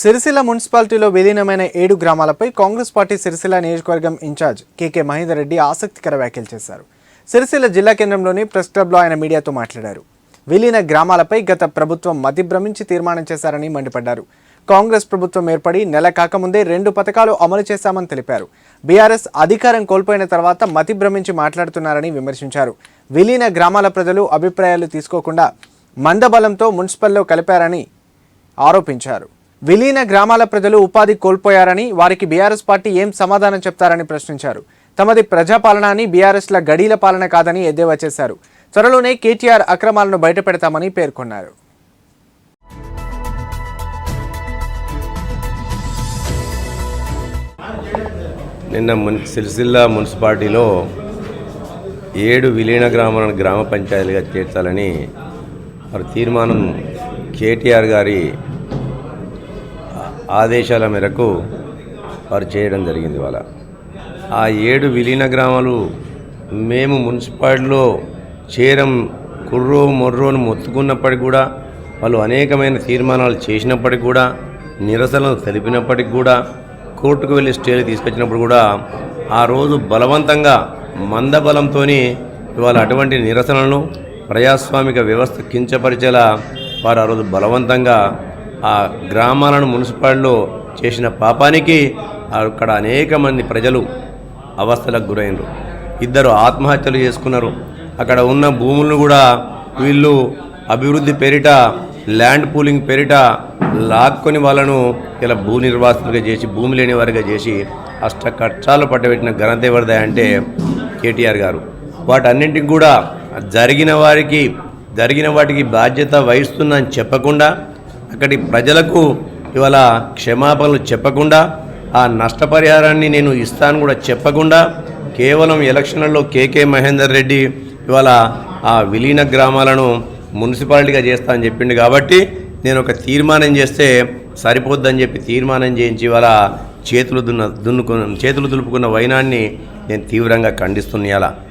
సిరిసిల్ల మున్సిపాలిటీలో విలీనమైన ఏడు గ్రామాలపై కాంగ్రెస్ పార్టీ సిరిసిల్ల నియోజకవర్గం ఇన్ఛార్జ్ కేకే మహేందర్ రెడ్డి ఆసక్తికర వ్యాఖ్యలు చేశారు. సిరిసిల్ల జిల్లా కేంద్రంలోని ప్రెస్ క్లబ్లో ఆయన మీడియాతో మాట్లాడారు. విలీన గ్రామాలపై గత ప్రభుత్వం మతిభ్రమించి తీర్మానం చేశారని మండిపడ్డారు. కాంగ్రెస్ ప్రభుత్వం ఏర్పడి నెల కాకముందే రెండు పథకాలు అమలు చేశామని తెలిపారు. బీఆర్ఎస్ అధికారం కోల్పోయిన తర్వాత మతిభ్రమించి మాట్లాడుతున్నారని విమర్శించారు. విలీన గ్రామాల ప్రజలు అభిప్రాయాలు తీసుకోకుండా మందబలంతో మున్సిపల్లో కలిపారని ఆరోపించారు. విలీన గ్రామాల ప్రజలు ఉపాధి కోల్పోయారని వారికి బీఆర్ఎస్ పార్టీ ఏం సమాధానం చెప్తారని ప్రశ్నించారు. తమది ప్రజాపాలన అని బీఆర్ఎస్ల గడీల పాలన కాదని ఎద్దేవా చేశారు. త్వరలోనే కేటీఆర్ అక్రమాలను బయటపెడతామని పేర్కొన్నారు. నిన్న మున్ సిరిసిల్ల మున్సిపాలిటీలో ఏడు విలీన గ్రామాలను గ్రామ పంచాయతీలుగా చేర్చాలని వారి తీర్మానం కేటీఆర్ గారి ఆదేశాల మేరకు వారు చేయడం జరిగింది వాళ్ళ ఆ ఏడు విలీన గ్రామాలు మేము మున్సిపాలిటీలో చేరం కుర్రో మొర్రోను మొత్తుకున్నప్పటికి కూడా వాళ్ళు అనేకమైన తీర్మానాలు చేసినప్పటికి కూడా నిరసనలు తెలిపినప్పటికి కూడా కోర్టుకు వెళ్ళి స్టేలు తీసుకొచ్చినప్పుడు కూడా ఆ రోజు బలవంతంగా మందబలంతో ఇవాళ అటువంటి నిరసనలను ప్రజాస్వామిక వ్యవస్థ కించపరిచేలా వారు ఆ రోజు బలవంతంగా ఆ గ్రామాలను మున్సిపాలిటీలో చేసిన పాపానికి అక్కడ అనేక మంది ప్రజలు అవస్థలకు గురైనరు. ఇద్దరు ఆత్మహత్యలు చేసుకున్నారు. అక్కడ ఉన్న భూములను కూడా వీళ్ళు అభివృద్ధి పేరిట ల్యాండ్ పూలింగ్ పేరిట లాక్కొని వాళ్ళను ఇలా భూ నిర్వాసితులుగా చేసి భూమి లేని వారిగా చేసి అష్ట కష్టాలు పట్టబెట్టిన ఘనత ఎవరిదా అంటే కేటీఆర్ గారు. వాటన్నింటికి కూడా జరిగిన వారికి జరిగిన వాటికి బాధ్యత వహిస్తుందని చెప్పకుండా అక్కడి ప్రజలకు ఇవాళ క్షమాపణలు చెప్పకుండా ఆ నష్టపరిహారాన్ని నేను ఇస్తాను కూడా చెప్పకుండా కేవలం ఎలక్షన్లలో కేకే మహేందర్ రెడ్డి ఇవాళ ఆ విలీన గ్రామాలను మున్సిపాలిటీగా చేస్తా అని చెప్పిండు కాబట్టి నేను ఒక తీర్మానం చేస్తే సరిపోద్దని చెప్పి తీర్మానం చేయించి ఇవాళ చేతులు దున్న దున్నుకున్న చేతులు దులుపుకున్న వైనాన్ని నేను తీవ్రంగా ఖండిస్తున్నా